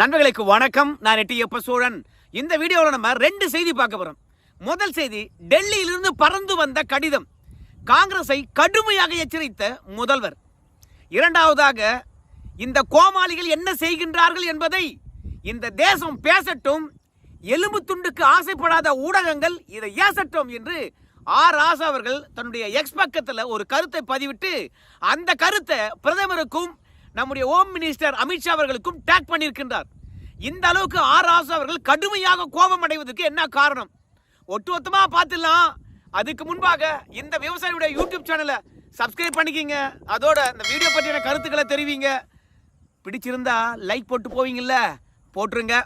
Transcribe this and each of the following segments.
நண்பர்களுக்கு வணக்கம். நான் எட்டியப்ப சோழன். இந்த வீடியோவில் நம்ம ரெண்டு செய்தி பார்க்க போறோம். முதல் செய்தி டெல்லியிலிருந்து பறந்து வந்த கடிதம். காங்கிரஸை கடுமையாக எச்சரித்த முதல்வர். இரண்டாவதாக இந்த கோமாளிகள் என்ன செய்கின்றார்கள் என்பதை இந்த தேசம் பேசட்டும். எலும்பு துண்டுக்கு ஆசைப்படாத ஊடகங்கள் இதை ஏசட்டும் என்று ஆர். ராசா அவர்கள் தன்னுடைய எக்ஸ் பக்கத்தில் ஒரு கருத்தை பதிவிட்டு அந்த கருத்தை பிரதமருக்கும் நம்முடைய ஹோம் மினிஸ்டர் அமித்ஷா அவர்களுக்கும் டேக் பண்ணியிருக்கின்றார். இந்த அளவுக்கு ஆர் ராசு அவர்கள் கடுமையாக கோபம் அடைவதற்கு என்ன காரணம்? ஒட்டுமொத்தமாக பார்த்துடலாம். அதுக்கு முன்பாக இந்த விவசாயியுடைய யூடியூப் சேனலை சப்ஸ்கிரைப் பண்ணிக்கிங்க. அதோட இந்த வீடியோ பற்றின கருத்துக்களை தெரிவிங்க. பிடிச்சிருந்தா லைக் போட்டு போவீங்கல்ல? போட்டுருங்க.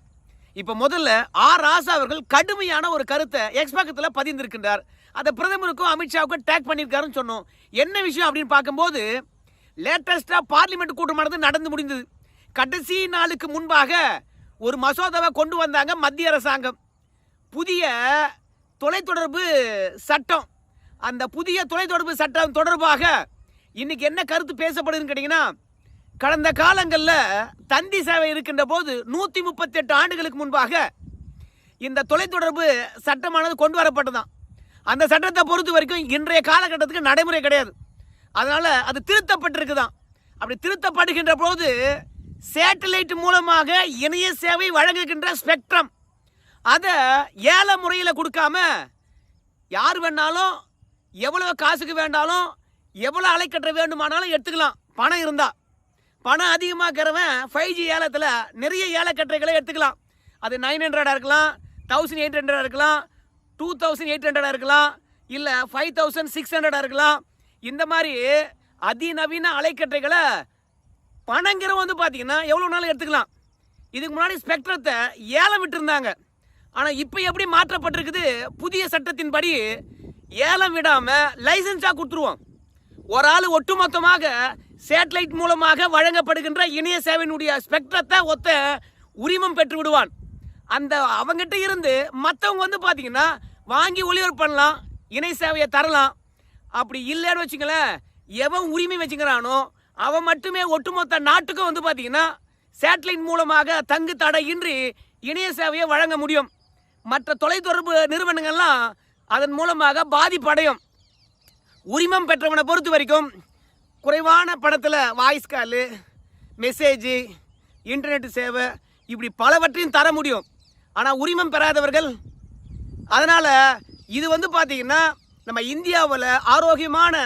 இப்போ முதல்ல ஆர் ராசா அவர்கள் கடுமையான ஒரு கருத்தை எக்ஸ்பாக்கத்தில் பதிந்திருக்கின்றார். அதை பிரதமருக்கும் அமித்ஷாவுக்கும் டேக் பண்ணியிருக்காருன்னு சொன்னோம். என்ன விஷயம் அப்படின்னு பார்க்கும்போது லேட்டஸ்டாக பார்லிமெண்ட் கூட்டமானது நடந்து முடிந்தது. கடைசி நாளுக்கு முன்பாக ஒரு மசோதாவை கொண்டு வந்தாங்க மத்திய அரசாங்கம். புதிய தொலைத்தொடர்பு சட்டம். அந்த புதிய தொலைத்தொடர்பு சட்டம் தொடர்பாக இன்னைக்கு என்ன கருத்து பேசப்படுதுன்னு கேட்டிங்கன்னா கடந்த காலங்களில் தந்தி சேவை இருக்கின்ற போது நூற்றி முப்பத்தெட்டு ஆண்டுகளுக்கு முன்பாக இந்த தொலைத்தொடர்பு சட்டமானது கொண்டு வரப்பட்டதான் அந்த சட்டத்தை பொறுத்த வரைக்கும் இன்றைய காலகட்டத்துக்கு நடைமுறை கிடையாது. அதனால் அது திருத்தப்பட்டிருக்குதான். அப்படி திருத்தப்படுகின்ற போது சேட்டலைட் மூலமாக இணைய சேவை வழங்குகின்ற ஸ்பெக்ட்ரம் அதை ஏல முறையில் கொடுக்காம யார் வேணாலும் எவ்வளோ காசுக்கு வேண்டாலும் எவ்வளோ அலைக்கட்ட வேண்டுமானாலும் எடுத்துக்கலாம். பணம் இருந்தால் பணம் அதிகமாக்கிறவன் ஃபைவ் ஜி ஏலத்தில் நிறைய ஏலக்கட்டைகளை எடுத்துக்கலாம். அது நைன் ஹண்ட்ரடாக இருக்கலாம் தௌசண்ட் எயிட் ஹண்ட்ரடாக இருக்கலாம் டூ தௌசண்ட் எயிட் ஹண்ட்ரடாக இருக்கலாம் இல்லை ஃபைவ் தௌசண்ட் சிக்ஸ் ஹண்ட்ரடாக இருக்கலாம். இந்த மாதிரி அதிநவீன அலைக்கற்றைகளை பணங்கிறவன் வந்து பார்த்தீங்கன்னா எவ்வளோ நாள் எடுத்துக்கலாம். இதுக்கு முன்னாடி ஸ்பெக்ட்ரத்தை ஏலம் விட்டுருந்தாங்க. ஆனால் இப்போ எப்படி மாற்றப்பட்டிருக்குது? புதிய சட்டத்தின்படி ஏலம் விடாமல் லைசன்ஸாக கொடுத்துருவோம். ஒரு ஆள் ஒட்டுமொத்தமாக சேட்டலைட் மூலமாக வழங்கப்படுகின்ற இணைய சேவையினுடைய ஸ்பெக்ட்ரத்தை ஒத்த உரிமம் பெற்று விடுவான். அந்த அவங்ககிட்ட இருந்து மற்றவங்க வந்து பார்த்தீங்கன்னா வாங்கி ஒளிபரப்பு பண்ணலாம் இணை சேவையை தரலாம் அப்படி இல்லைன்னு வச்சுங்களேன் எவன் உரிமை வச்சுக்கிறானோ அவன் மட்டுமே ஒட்டுமொத்த நாட்டுக்கும் வந்து பார்த்தீங்கன்னா சேட்டலைட் மூலமாக தங்கு தடையின்றி இணைய சேவையை வழங்க முடியும். மற்ற தொலைத்தொடர்பு நிறுவனங்கள்லாம் அதன் மூலமாக பாதிப்படையும் உரிமம் பெற்றவனை பொறுத்த வரைக்கும் குறைவான படத்தில் வாய்ஸ் காலு மெசேஜு இன்டர்நெட் சேவை இப்படி பலவற்றையும் தர முடியும். ஆனால் உரிமம் பெறாதவர்கள் அதனால் இது வந்து பார்த்தீங்கன்னா நம்ம இந்தியாவில் ஆரோக்கியமான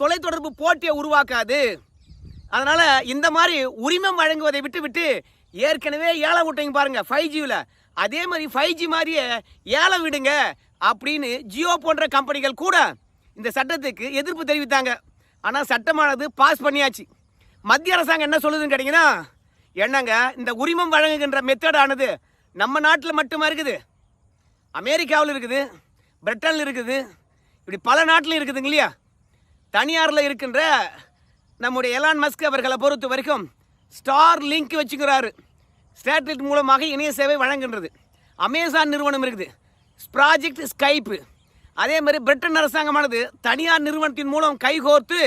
தொலைத்தொடர்பு போட்டியை உருவாக்காது. அதனால் இந்த மாதிரி உரிமம் வழங்குவதை விட்டு விட்டு ஏற்கனவே ஏழை விட்டீங்க பாருங்கள் ஃபைவ் ஜியில் அதே மாதிரி ஃபைவ் ஜி மாதிரியே ஏழை விடுங்க அப்படின்னு ஜியோ போன்ற கம்பெனிகள் கூட இந்த சட்டத்துக்கு எதிர்ப்பு தெரிவித்தாங்க. ஆனால் சட்டமானது பாஸ் பண்ணியாச்சு. மத்திய அரசாங்கம் என்ன சொல்லுதுன்னு கேட்டிங்கன்னா என்னங்க இந்த உரிமம் வழங்குகின்ற மெத்தடானது நம்ம நாட்டில் மட்டுமா இருக்குது? அமெரிக்காவில் இருக்குது பிரிட்டனில் இருக்குது இப்படி பல நாட்டில் இருக்குதுங்க இல்லையா? தனியாரில் இருக்கின்ற நம்முடைய எலான் மஸ்க் அவர்களை பொறுத்த வரைக்கும் ஸ்டார் லிங்க் வச்சுக்கிறாரு. ஸ்டேட்லைட் மூலமாக இணைய சேவை வழங்குகின்றது அமேசான் நிறுவனம் இருக்குது. ப்ராஜெக்ட் ஸ்கைப்பு அதே மாதிரி பிரிட்டன் அரசாங்கமானது தனியார் நிறுவனத்தின் மூலம் கைகோர்த்து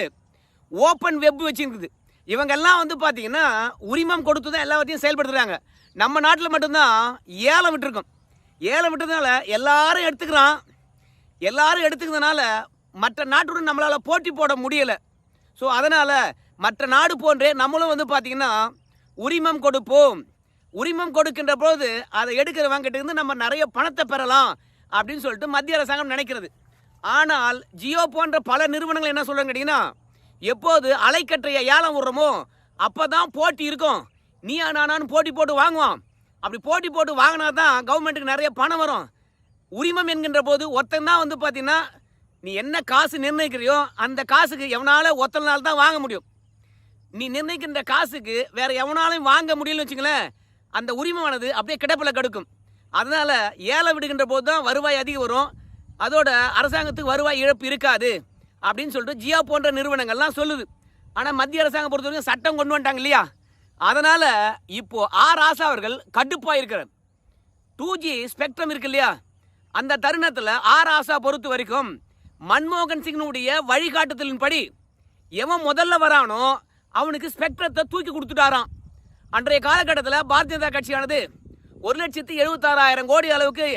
ஓப்பன் வெப் வச்சுருக்குது. இவங்கெல்லாம் வந்து பார்த்தீங்கன்னா உரிமம் கொடுத்து தான் எல்லாத்தையும் செயல்படுத்துகிறாங்க நம்ம நாட்டில் மட்டும்தான் ஏலம் விட்டுருக்கோம். ஏலம் விட்டதுனால எல்லாரும் எடுத்துக்கிறான். எல்லாரும் எடுத்துக்கிறதுனால மற்ற நாட்டுடன் நம்மளால் போட்டி போட முடியலை. ஸோ அதனால் மற்ற நாடு போன்றே நம்மளும் வந்து பார்த்திங்கன்னா உரிமம் கொடுப்போம். உரிமம் கொடுக்கின்ற போது அதை எடுக்கிறவங்கிட்ட இருந்து நம்ம நிறைய பணத்தை பெறலாம் அப்படின்னு சொல்லிட்டு மத்திய அரசாங்கம் நினைக்கிறது. ஆனால் ஜியோ போன்ற பல நிறுவனங்கள் என்ன சொல்கிறாங்க கேட்டிங்கன்னா எப்போது அலைக்கற்றையை ஏலம் விடுறோமோ அப்போ தான் போட்டி இருக்கும். நீ நானான்னு போட்டி போட்டு வாங்குவான். அப்படி போட்டி போட்டு வாங்கினா தான் கவர்மெண்ட்டுக்கு நிறைய பணம் வரும். உரிமம் என்கின்ற போது ஒருத்தன் தான் வந்து பார்த்தீங்கன்னா நீ என்ன காசு நிர்ணயிக்கிறியோ அந்த காசுக்கு எவனால ஒத்தனை நாள் தான் வாங்க முடியும். நீ நிர்ணயிக்கின்ற காசுக்கு வேற எவனாலையும் வாங்க முடியலன்னு வச்சுங்களேன் அந்த உரிமமானது அப்படியே கிடப்பில் கெடுக்கும். அதனால் ஏழை விடுகின்ற போது தான் வருவாய் அதிகம் வரும். அதோட அரசாங்கத்துக்கு வருவாய் இழப்பு இருக்காது அப்படின்னு சொல்லிட்டு ஜியோ போன்ற நிறுவனங்கள்லாம் சொல்லுது. ஆனால் மத்திய அரசாங்கம் பொறுத்த வரைக்கும் சட்டம் கொண்டு வந்துட்டாங்க இல்லையா? அதனால் இப்போ ஆர் ஆசா அவர்கள் கடுப்பாக இருக்கிறார் டூ ஜி ஸ்பெக்ட்ரம் இருக்கு இல்லையா? அந்த தருணத்தில் ஆர் ஆசா பொறுத்த வரைக்கும் மன்மோகன் சிங்கினுடைய வழிகாட்டுதலின்படி எவன் முதல்ல வரானோ அவனுக்கு ஸ்பெக்ட்ரத்தை தூக்கி கொடுத்துட்டாராம். அன்றைய காலகட்டத்தில் பாரதிய ஜனதா கட்சியானது ஒரு லட்சத்து எழுபத்தாறாயிரம் கோடி அளவுக்கு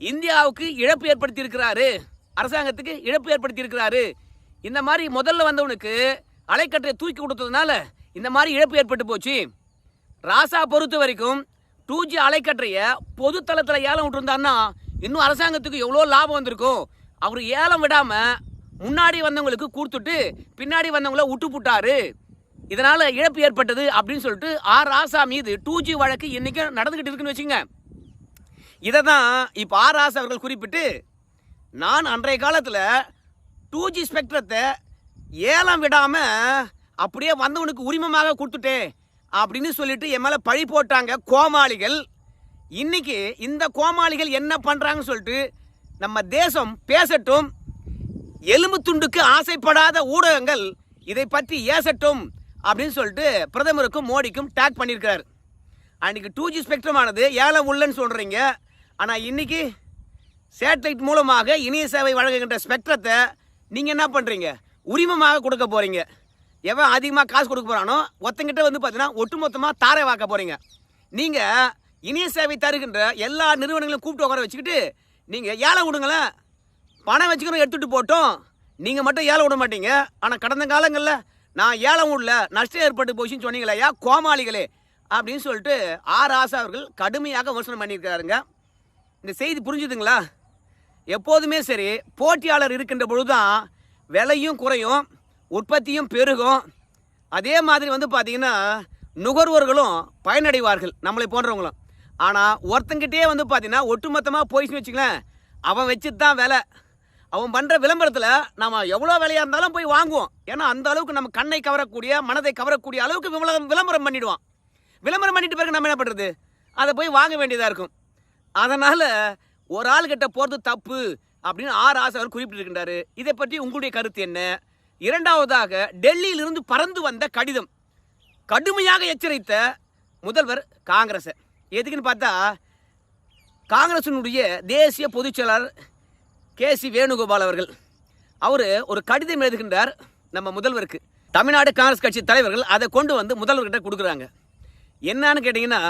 இந்தியாவுக்கு இழப்பு ஏற்படுத்தி இருக்கிறாரு அரசாங்கத்துக்கு இழப்பு ஏற்படுத்தி இருக்கிறாரு இந்த மாதிரி முதல்ல வந்தவனுக்கு அலைக்கற்றை தூக்கி கொடுத்ததுனால இந்த மாதிரி இழப்பு ஏற்பட்டு போச்சு. ராசா பொறுத்த வரைக்கும் டூ ஜி அலைக்கற்றைய பொது தளத்தில் ஏலம் விட்டுருந்தான்னா இன்னும் அரசாங்கத்துக்கு எவ்வளோ லாபம் வந்திருக்கும் அவர் ஏலம் விடாம முன்னாடி வந்தவங்களுக்கு கொடுத்துட்டு பின்னாடி வந்தவங்கள விட்டு புட்டாரு இதனால இழப்பு ஏற்பட்டது அப்படின்னு சொல்லிட்டு ஆர் ராசா மீது டூ ஜி வழக்கு இன்னைக்கு நடந்துகிட்டு இருக்குன்னு வச்சுங்க இதை தான் இப்போ ஆர் ராசா அவர்கள் குறிப்பிட்டு நான் அன்றைய காலத்தில் டூ ஜி ஸ்பெக்ட்ரத்தை ஏலம் விடாமல் அப்படியே வந்தவனுக்கு உரிமமாக கொடுத்துட்டேன் அப்படின்னு சொல்லிட்டு என் மேலே பழி போட்டாங்க கோமாளிகள். இன்னைக்கு இந்த கோமாளிகள் என்ன பண்ணுறாங்கன்னு சொல்லிட்டு நம்ம தேசம் பேசட்டும். எலும்பு துண்டுக்கு ஆசைப்படாத ஊடகங்கள் இதை பற்றி ஏசட்டும் அப்படின்னு சொல்லிட்டு பிரதமருக்கும் மோடிக்கும் டேக் பண்ணியிருக்கிறார். அன்றைக்கி டூ ஜி ஸ்பெக்ட்ரமானது ஏழை உள்ளன்னு சொல்கிறீங்க ஆனால் இன்றைக்கி சேட்டலைட் மூலமாக இணைய சேவை வழங்குகின்ற ஸ்பெக்ட்ரத்தை நீங்கள் என்ன பண்ணுறீங்க உரிமமாக கொடுக்க போகிறீங்க எவன் அதிகமாக காசு கொடுக்க போகிறானோ ஒருத்தங்கிட்ட வந்து பார்த்தீங்கன்னா ஒட்டுமொத்தமாக தாரை வாக்க போகிறீங்க நீங்கள் இணைய சேவை தருகின்ற எல்லா நிறுவனங்களையும் கூப்பிட்டு உட்கார வச்சுக்கிட்டு நீங்கள் ஏழை விடுங்களேன் பணம் வச்சுக்கணும் எடுத்துகிட்டு போட்டோம். நீங்கள் மட்டும் ஏழை விட மாட்டீங்க. ஆனால் கடந்த காலங்களில் நான் ஏழை விடல நஷ்டம் ஏற்பட்டு போச்சுன்னு சொன்னீங்களே ஏன் கோமாளிகளே அப்படின்னு சொல்லிட்டு ஆர் ஆசா அவர்கள் கடுமையாக விமர்சனம் பண்ணியிருக்காருங்க இந்த செய்தி புரிஞ்சுதுங்களா? எப்போதுமே சரி போட்டியாளர் இருக்கின்ற பொழுதுதான் விலையும் குறையும் உற்பத்தியும் பெருகும். அதே மாதிரி வந்து பார்த்திங்கன்னா நுகர்வோர்களும் பயனடைவார்கள் நம்மளை போன்றவங்களும். ஆனால் ஒருத்தங்கிட்டே வந்து பார்த்தீங்கன்னா ஒட்டுமொத்தமாக போயிடுச்சுன்னு வச்சுங்களேன் அவன் வச்சுட்டு தான் விலை. அவன் பண்ணுற விளம்பரத்தில் நம்ம எவ்வளோ விலையாக இருந்தாலும் போய் வாங்குவோம். ஏன்னா அந்த அளவுக்கு நம்ம கண்ணை கவரக்கூடிய மனதை கவரக்கூடிய அளவுக்கு விளம்பரம் விளம்பரம் பண்ணிவிடுவான் விளம்பரம் பண்ணிட்டு பிறகு நம்ம என்ன பண்ணுறது அதை போய் வாங்க வேண்டியதாக இருக்கும். அதனால் ஒரு ஆள்கிட்ட போகிறது தப்பு அப்படின்னு ஆர் ஆசை அவர் குறிப்பிட்டிருக்கின்றாரு இதை பற்றி உங்களுடைய கருத்து என்ன? இரண்டாவதாக டெல்லியிலிருந்து பறந்து வந்த கடிதம். கடுமையாக எச்சரித்த முதல்வர் காங்கிரஸை எதுக்குன்னு பார்த்தா காங்கிரசினுடைய தேசிய பொதுச் செயலாளர் கே சி வேணுகோபால் அவர்கள். அவர் ஒரு கடிதம் எழுதுகின்றார் நம்ம முதல்வருக்கு. தமிழ்நாடு காங்கிரஸ் கட்சி தலைவர்கள் அதை கொண்டு வந்து முதல்வர்கிட்ட கொடுக்குறாங்க. என்னன்னு கேட்டிங்கன்னா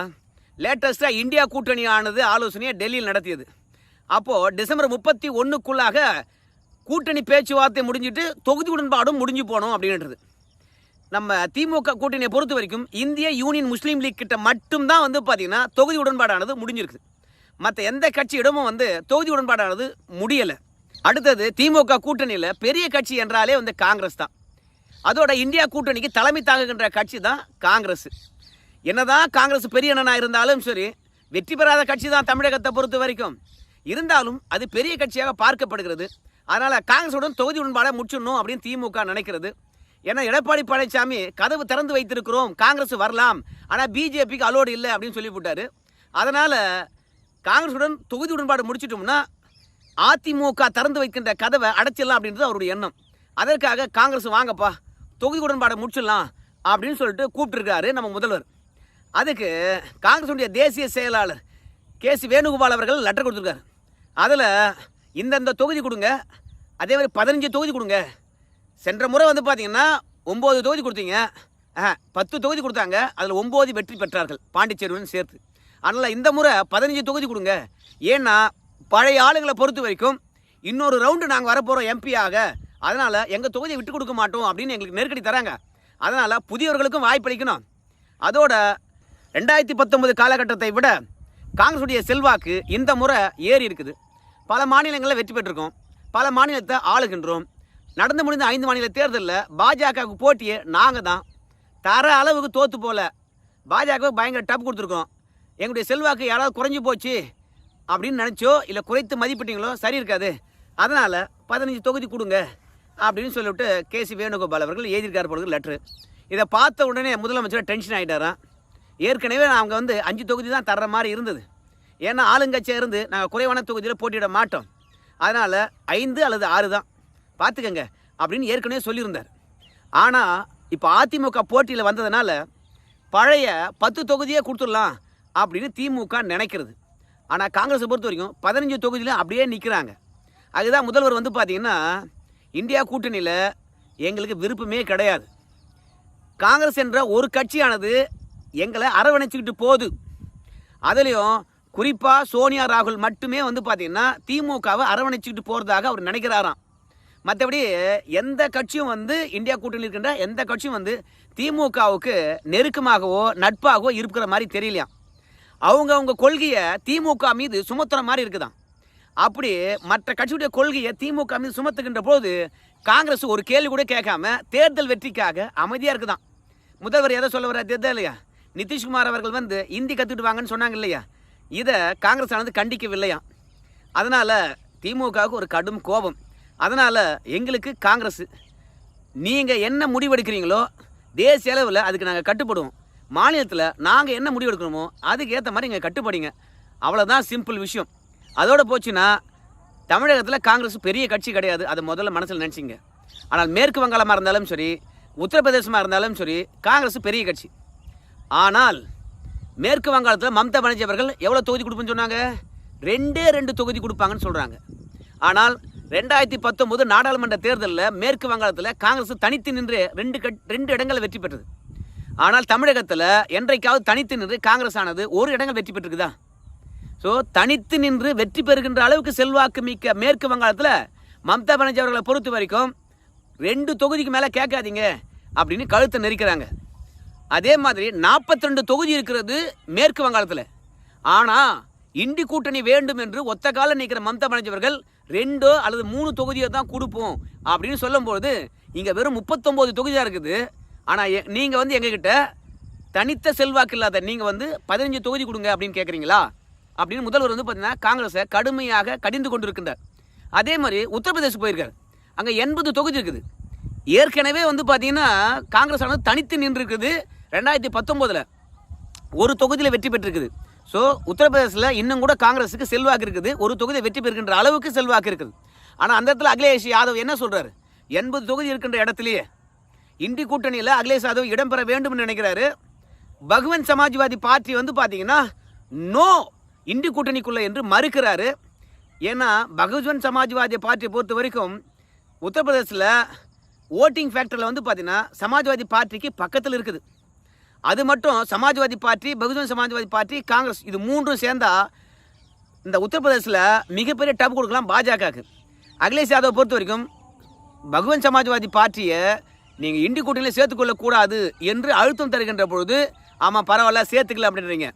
லேட்டஸ்ட்டாக இந்தியா கூட்டணி ஆனது ஆலோசனையை டெல்லியில் நடத்தியது. அப்போது டிசம்பர் முப்பத்தி ஒன்றுக்குள்ளாக கூட்டணி பேச்சுவார்த்தை முடிஞ்சிட்டு தொகுதி உடன்பாடும் முடிஞ்சு போனோம் அப்படின்றது. நம்ம திமுக கூட்டணியை பொறுத்த வரைக்கும் இந்திய யூனியன் முஸ்லீம் லீக் கிட்ட மட்டும்தான் வந்து பார்த்தீங்கன்னா தொகுதி உடன்பாடானது முடிஞ்சிருக்குது. மற்ற எந்த கட்சியிடமும் வந்து தொகுதி உடன்பாடானது முடியலை. அடுத்தது திமுக கூட்டணியில் பெரிய கட்சி என்றாலே வந்து காங்கிரஸ் தான். அதோட இந்தியா கூட்டணிக்கு தலைமை தாங்குகின்ற கட்சி தான் காங்கிரஸ். என்னதான் காங்கிரஸ் பெரிய அண்ணனாக இருந்தாலும் சரி வெற்றி பெறாத கட்சி தான் தமிழகத்தை பொறுத்த வரைக்கும். இருந்தாலும் அது பெரிய கட்சியாக பார்க்கப்படுகிறது. அதனால் காங்கிரஸுடன் தொகுதி உடன்பாடை முடிச்சிடணும் அப்படின்னு திமுக நினைக்கிறது. ஏன்னா எடப்பாடி பழனிசாமி கதவு திறந்து வைத்திருக்கிறோம் காங்கிரஸ் வரலாம் ஆனால் பிஜேபிக்கு அலோடு இல்லை அப்படின்னு சொல்லி அதனால் காங்கிரஸுடன் தொகுதி உடன்பாடு முடிச்சிட்டோம்னா அதிமுக திறந்து வைக்கின்ற கதவை அடைச்சிடலாம் அப்படின்றது அவருடைய எண்ணம். அதற்காக காங்கிரஸ் வாங்கப்பா தொகுதி உடன்பாடை முடிச்சிடலாம் அப்படின்னு சொல்லிட்டு கூப்பிட்டுருக்காரு நம்ம முதல்வர். அதுக்கு காங்கிரஸுடைய தேசிய செயலாளர் கே சி வேணுகோபால் அவர்கள் லெட்டர் கொடுத்துருக்காரு. அதில் இந்தந்த தொகுதி கொடுங்க அதே மாதிரி பதினஞ்சு தொகுதி கொடுங்க சென்ற முறை வந்து பார்த்தீங்கன்னா ஒம்பது தொகுதி கொடுத்தீங்க. ஆ, பத்து தொகுதி கொடுத்தாங்க. அதில் ஒம்பது வெற்றி பெற்றார்கள். பாண்டிச்சேரியுடன் சேர்த்து. அதனால் இந்த முறை பதினஞ்சு தொகுதி கொடுங்க. ஏன்னா பழைய ஆளுங்களை பொறுத்த வரைக்கும் இன்னொரு ரவுண்டு நாங்கள் வரப்போகிறோம் எம்பியாக அதனால் எங்கள் தொகுதியை விட்டு கொடுக்க மாட்டோம் அப்படின்னு எங்களுக்கு நெருக்கடி தராங்க. அதனால் புதியவர்களுக்கும் வாய்ப்பளிக்கணும் அதோட ரெண்டாயிரத்தி பத்தொன்பது காலகட்டத்தை விட காங்கிரஸுடைய செல்வாக்கு இந்த முறை ஏறி இருக்குது. பல மாநிலங்களில் வெற்றி பெற்றிருக்கோம். பல மாநிலத்தை ஆளுகின்றோம். நடந்து முடிந்த ஐந்து மாநில தேர்தலில் பாஜகவுக்கு போட்டியே நாங்கள் தான். தர அளவுக்கு தோற்று போல. பாஜகவுக்கு பயங்கர டப் கொடுத்துருக்கோம். எங்களுடைய செல்வாக்கு யாராவது குறைஞ்சி போச்சு அப்படின்னு நினச்சோ இல்லை குறைத்து மதிப்பிட்டீங்களோ சரி இருக்காது. அதனால் பதினஞ்சு தொகுதி கொடுங்க அப்படின்னு சொல்லிவிட்டு கே சி வேணுகோபால் அவர்கள் எழுதியிருக்கார் பொழுது லெட்ரு இதை பார்த்த உடனே முதலமைச்சர் டென்ஷன் ஆகிட்டாரான் ஏற்கனவே அவங்க வந்து அஞ்சு தொகுதி தான் தர்ற மாதிரி இருந்தது. ஏன்னா ஆளுங்கட்சியாக இருந்து நாங்கள் குறைவான தொகுதியில் போட்டியிட மாட்டோம். அதனால் ஐந்து அல்லது ஆறு தான். பார்த்துக்கங்க அப்படின்னு ஏற்கனவே சொல்லியிருந்தார். ஆனால் இப்போ அதிமுக போட்டியில் வந்ததுனால பழைய பத்து தொகுதியே கொடுத்துடலாம் அப்படின்னு திமுக நினைக்கிறது. ஆனால் காங்கிரஸை பொறுத்த வரைக்கும் பதினஞ்சு தொகுதியில் அப்படியே நிற்கிறாங்க அதுதான் முதல்வர் வந்து பார்த்தீங்கன்னா இந்தியா கூட்டணியில் எங்களுக்கு விருப்பமே கிடையாது. காங்கிரஸ் என்ற ஒரு கட்சியானது எங்களை அரவணைச்சிக்கிட்டு போகுது. அதுலேயும் குறிப்பாக சோனியா ராகுல் மட்டுமே வந்து பார்த்தீங்கன்னா திமுகவை அரவணைச்சிக்கிட்டு போகிறதாக அவர் நினைக்கிறாராம். மற்றபடி எந்த கட்சியும் வந்து இந்தியா கூட்டணியில் இருக்கின்ற எந்த கட்சியும் வந்து திமுகவுக்கு நெருக்கமாகவோ நட்பாகவோ இருக்கிற மாதிரி தெரியலையாம் அவங்க அவங்க கொள்கையை திமுக மீது சுமத்துற மாதிரி இருக்குதான் அப்படி மற்ற கட்சியுடைய கொள்கையை திமுக மீது சுமத்துகின்ற போது காங்கிரஸ் ஒரு கேள்வி கூட கேட்காம தேர்தல் வெற்றிக்காக அமைதியாக இருக்குதான் முதல்வர் எதை சொல்ல வர தேர்தல் இல்லையா? நிதிஷ்குமார் அவர்கள் வந்து இந்தி கற்றுட்டு வாங்கன்னு சொன்னாங்க இல்லையா? இதை காங்கிரஸ் ஆனது கண்டிக்கவில்லையா? அதனால் திமுகவுக்கு ஒரு கடும் கோபம். அதனால் எங்களுக்கு காங்கிரஸ். நீங்கள் என்ன முடிவெடுக்கிறீங்களோ தேசிய அளவில் அதுக்கு நாங்கள் கட்டுப்படுவோம். மாநிலத்தில் நாங்கள் என்ன முடிவெடுக்கணுமோ அதுக்கு ஏற்ற மாதிரி இங்கே கட்டுப்படிங்க. அவ்வளோதான் சிம்பிள் விஷயம். அதோடு போச்சுன்னா தமிழகத்தில் காங்கிரஸ் பெரிய கட்சி கிடையாது. அதை முதல்ல மனசில் நினச்சிங்க. ஆனால் மேற்கு வங்காளமாக இருந்தாலும் சரி உத்தரப்பிரதேசமாக இருந்தாலும் சரி காங்கிரஸ் பெரிய கட்சி. ஆனால் மேற்கு வங்காளத்தில் மம்தா பானர்ஜி அவர்கள் எவ்வளோ தொகுதி கொடுப்பேன்னு சொன்னாங்க? ரெண்டே ரெண்டு தொகுதி கொடுப்பாங்கன்னு சொல்கிறாங்க ஆனால் ரெண்டாயிரத்தி பத்தொம்போது நாடாளுமன்ற தேர்தலில் மேற்கு வங்காளத்தில் காங்கிரஸ் தனித்து நின்று ரெண்டு கட் ரெண்டு இடங்களில் வெற்றி பெற்றது. ஆனால் தமிழகத்தில் என்றைக்காவது தனித்து நின்று காங்கிரஸ் ஆனது ஒரு இடங்கள் வெற்றி பெற்றிருக்குதா? ஸோ தனித்து நின்று வெற்றி பெறுகின்ற அளவுக்கு செல்வாக்கு மிக்க மேற்கு வங்காளத்தில் மம்தா பானர்ஜி அவர்களை பொறுத்த வரைக்கும் ரெண்டு தொகுதிக்கு மேலே கேட்காதீங்க அப்படின்னு கழுத்தை நெரிக்கிறாங்க. அதே மாதிரி 42 தொகுதி இருக்கிறது மேற்கு வங்காளத்தில். ஆனால் இண்டி கூட்டணி வேண்டும் என்று ஒத்த காலம் நிற்கிற மம்தா பானர்ஜி அவர்கள் ரெண்டோ அல்லது மூணு தொகுதியோ தான் கொடுப்போம் அப்படின்னு சொல்லும்போது இங்கே வெறும் முப்பத்தொம்போது தொகுதியாக இருக்குது. ஆனால் நீங்கள் வந்து எங்ககிட்ட தனித்த செல்வாக்கு இல்லாத நீங்கள் வந்து பதினஞ்சு தொகுதி கொடுங்க அப்படின்னு கேட்குறீங்களா அப்படின்னு முதல்வர் வந்து பார்த்தீங்கன்னா காங்கிரஸை கடுமையாக கடிந்து கொண்டிருக்கின்றார். அதே மாதிரி உத்தரப்பிரதேசம் போயிருக்கார். அங்கே எண்பது தொகுதி இருக்குது. ஏற்கனவே வந்து பார்த்தீங்கன்னா காங்கிரஸ் ஆனது தனித்து நின்று இருக்குது ரெண்டாயிரத்தி பத்தொம்போதில் ஒரு தொகுதியில் வெற்றி பெற்றிருக்குது. ஸோ உத்தரப்பிரதேசில் இன்னும் கூட காங்கிரஸுக்கு செல்வாக்கு இருக்குது. ஒரு தொகுதியை வெற்றி பெறுகின்ற அளவுக்கு செல்வாக்கு இருக்குது. ஆனால் அந்த இடத்துல அகிலேஷ் யாதவ் என்ன சொல்கிறாரு எண்பது தொகுதி இருக்கின்ற இடத்துலையே இந்தி கூட்டணியில் அகிலேஷ் யாதவ் இடம்பெற வேண்டும்னு நினைக்கிறாரு. பகவன் சமாஜ்வாதி பார்ட்டி வந்து பார்த்தீங்கன்னா நோ! இந்தி கூட்டணிக்குள்ளே என்று மறுக்கிறாரு. ஏன்னா பகுஜன் சமாஜ்வாதி பார்ட்டியை பொறுத்த வரைக்கும் உத்தரப்பிரதேசில் ஓட்டிங் ஃபேக்டரில் வந்து பார்த்தீங்கன்னா சமாஜ்வாதி பார்ட்டிக்கு பக்கத்தில் இருக்குது. அது மட்டும் சமாஜ்வாதி பார்ட்டி பகுஜன் சமாஜ்வாதி பார்ட்டி காங்கிரஸ் இது மூன்றும் சேர்ந்தா இந்த உத்தரப்பிரதேசில் மிகப்பெரிய டப் கொடுக்கலாம் பாஜகவுக்கு. அகிலேஷ் யாதவ் பொறுத்த வரைக்கும் பகுவன் சமாஜ்வாதி பார்ட்டியை நீங்கள் இண்டி கூட்டணியில் சேர்த்துக்கொள்ளக்கூடாது என்று அழுத்தம் தருகின்ற பொழுது ஆமாம் பரவாயில்ல சேர்த்துக்கல அப்படின்றீங்க.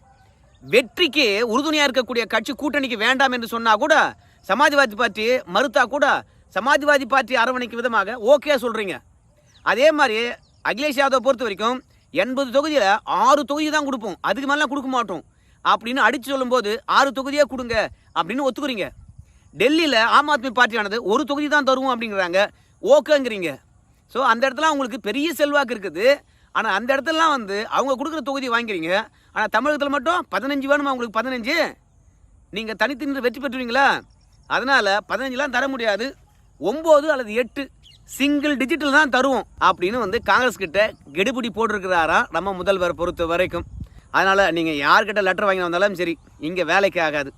வெற்றிக்கு உறுதுணையாக இருக்கக்கூடிய கட்சி கூட்டணிக்கு வேண்டாம் என்று சொன்னால் கூட சமாஜ்வாதி பார்ட்டி மறுத்தா கூட சமாஜ்வாதி பார்ட்டி அரவணைக்கும் விதமாக ஓகே சொல்கிறீங்க அதே மாதிரி அகிலேஷ் யாதவ் பொறுத்த வரைக்கும் எண்பது தொகுதியில் ஆறு தொகுதி தான் கொடுப்போம். அதுக்கு மேலாம் கொடுக்க மாட்டோம். அப்படின்னு அடித்து சொல்லும்போது ஆறு தொகுதியாக கொடுங்க. அப்படின்னு ஒத்துக்குறீங்க. டெல்லியில் ஆம் ஆத்மி பார்ட்டியானது ஒரு தொகுதி தான் தருவோம் அப்படிங்கிறாங்க. ஓகேங்கிறீங்க. ஸோ அந்த இடத்துல அவங்களுக்கு பெரிய செல்வாக்கு இருக்குது. ஆனால் அந்த இடத்துலலாம் வந்து அவங்க கொடுக்குற தொகுதி வாங்கிறீங்க ஆனால் தமிழகத்தில் மட்டும் பதினஞ்சு வேணுமா உங்களுக்கு? பதினஞ்சு? நீங்கள் தனித்து நின்று வெற்றி பெற்றுவீங்களா? அதனால் பதினஞ்சுலாம் தர முடியாது. ஒம்பது அல்லது எட்டு சிங்கிள் டிஜிட்டல் தான் தருவோம் அப்படின்னு வந்து காங்கிரஸ் கிட்ட கெடுபிடி போட்டிருக்கிறாராம் நம்ம முதல்வர் பொறுத்த வரைக்கும். அதனால் நீங்கள் யார்கிட்ட லெட்டர் வாங்கி வந்தாலும் சரி இங்கே வேலைக்கு ஆகாது.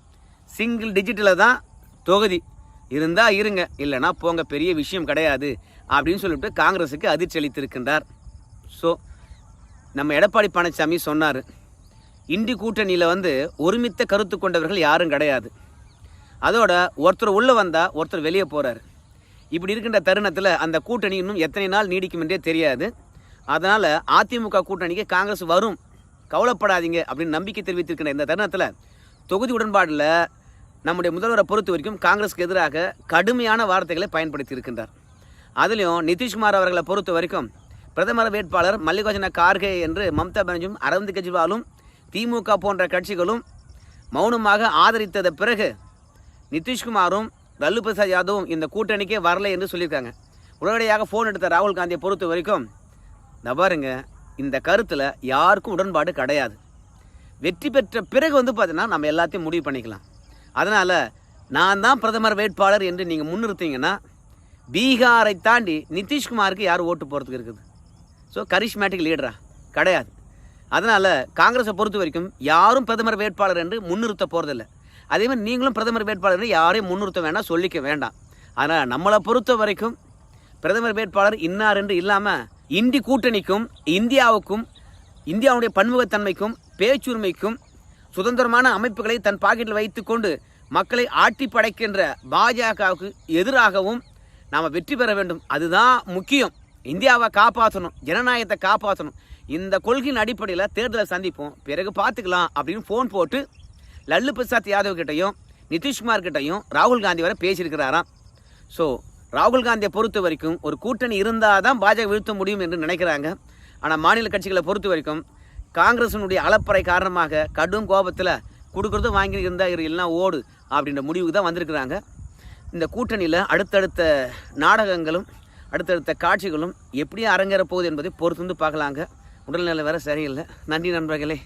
சிங்கிள் டிஜிட்டலில் தான் தொகுதி. இருந்தால் இருங்க இல்லைன்னா போங்க பெரிய விஷயம் கிடையாது அப்படின்னு சொல்லிட்டு காங்கிரஸுக்கு அதிர்ச்சி அளித்திருக்கின்றார். ஸோ நம்ம எடப்பாடி பழனிசாமி சொன்னார் இண்டி கூட்டணியில் வந்து ஒருமித்த கருத்து கொண்டவர்கள் யாரும் கிடையாது. அதோட ஒருத்தர் உள்ளே வந்தால் ஒருத்தர் வெளியே போகிறாரு இப்படி இருக்கின்ற தருணத்தில் அந்த கூட்டணி இன்னும் எத்தனை நாள் நீடிக்கும் என்றே தெரியாது. அதனால் அதிமுக கூட்டணிக்கு காங்கிரஸ் வரும். கவலைப்படாதீங்க அப்படின்னு நம்பிக்கை தெரிவித்திருக்கின்ற இந்த தருணத்தில் தொகுதி உடன்பாடில் நம்முடைய முதல்வரை பொறுத்த வரைக்கும் காங்கிரஸுக்கு எதிராக கடுமையான வார்த்தைகளை பயன்படுத்தி இருக்கின்றார் அதுலேயும் நிதிஷ்குமார் அவர்களை பொறுத்த வரைக்கும் பிரதமர் வேட்பாளர் மல்லிகார்ஜுன கார்கே என்று மம்தா பானர்ஜியும் அரவிந்த் கெஜ்ரிவாலும் திமுக போன்ற கட்சிகளும் மௌனமாக ஆதரித்தத பிறகு நிதிஷ்குமாரும் லல்லு பிரசாத் யாதவும் இந்த கூட்டணிக்கே வரல என்று சொல்லியிருக்காங்க. உடனடியாக ஃபோன் எடுத்த ராகுல் காந்தியை பொறுத்த வரைக்கும் இந்த பாருங்க இந்த கருத்தில் யாருக்கும் உடன்பாடு கிடையாது. வெற்றி பெற்ற பிறகு வந்து பார்த்தீங்கன்னா நம்ம எல்லாத்தையும் முடிவு பண்ணிக்கலாம். அதனால் நான் தான் பிரதமர் வேட்பாளர் என்று நீங்கள் முன்னிறுத்தீங்கன்னா பீகாரை தாண்டி நிதிஷ்குமாருக்கு யார் ஓட்டு போகிறதுக்கு இருக்குது? ஸோ கரிஷ்மேட்டிக் லீடரா கிடையாது. அதனால் காங்கிரஸை பொறுத்த வரைக்கும் யாரும் பிரதமர் வேட்பாளர் என்று முன்னிறுத்த போகிறதில்லை அதே மாதிரி நீங்களும் பிரதமர் வேட்பாளர் யாரையும் முன்னிறுத்த வேண்டாம் சொல்லிக்க வேண்டாம். அதனால் நம்மளை பொறுத்த வரைக்கும் பிரதமர் வேட்பாளர் இன்னார் என்று இல்லாமல் இந்தி கூட்டணிக்கும் இந்தியாவுக்கும் இந்தியாவுடைய பன்முகத்தன்மைக்கும் பேச்சுரிமைக்கும் சுதந்திரமான அமைப்புகளை தன் பாக்கெட்டில் வைத்துக்கொண்டு மக்களை ஆட்டி படைக்கின்ற பாஜகவுக்கு எதிராகவும் நாம் வெற்றி பெற வேண்டும். அதுதான் முக்கியம். இந்தியாவை காப்பாற்றணும் ஜனநாயகத்தை காப்பாற்றணும் இந்த கொள்கையின் அடிப்படையில் தேர்தலை சந்திப்போம். பிறகு பார்த்துக்கலாம் அப்படின்னு ஃபோன் போட்டு லல்லு பிரசாத் யாதவ் கிட்டையும் நிதிஷ்குமார் கிட்டையும் ராகுல் காந்தி வரை பேசியிருக்கிறாராம். ஸோ ராகுல் காந்தியை பொறுத்த வரைக்கும் ஒரு கூட்டணி இருந்தால் தான் பாஜக வீழ்த்த முடியும் என்று நினைக்கிறாங்க. ஆனால் மாநில கட்சிகளை பொறுத்த வரைக்கும் காங்கிரஸினுடைய அளப்பறை காரணமாக கடும் கோபத்தில் கொடுக்குறதும் வாங்கி இருந்தால் எல்லாம் ஓடு அப்படின்ற முடிவுக்கு தான் வந்திருக்கிறாங்க. இந்த கூட்டணியில் அடுத்தடுத்த நாடகங்களும் அடுத்தடுத்த காட்சிகளும் எப்படி அரங்கேற போகுது என்பதை பொறுத்து வந்து பார்க்கலாங்க. உடல்நிலை வேறு சரியில்லை. நன்றி நண்பர்களே.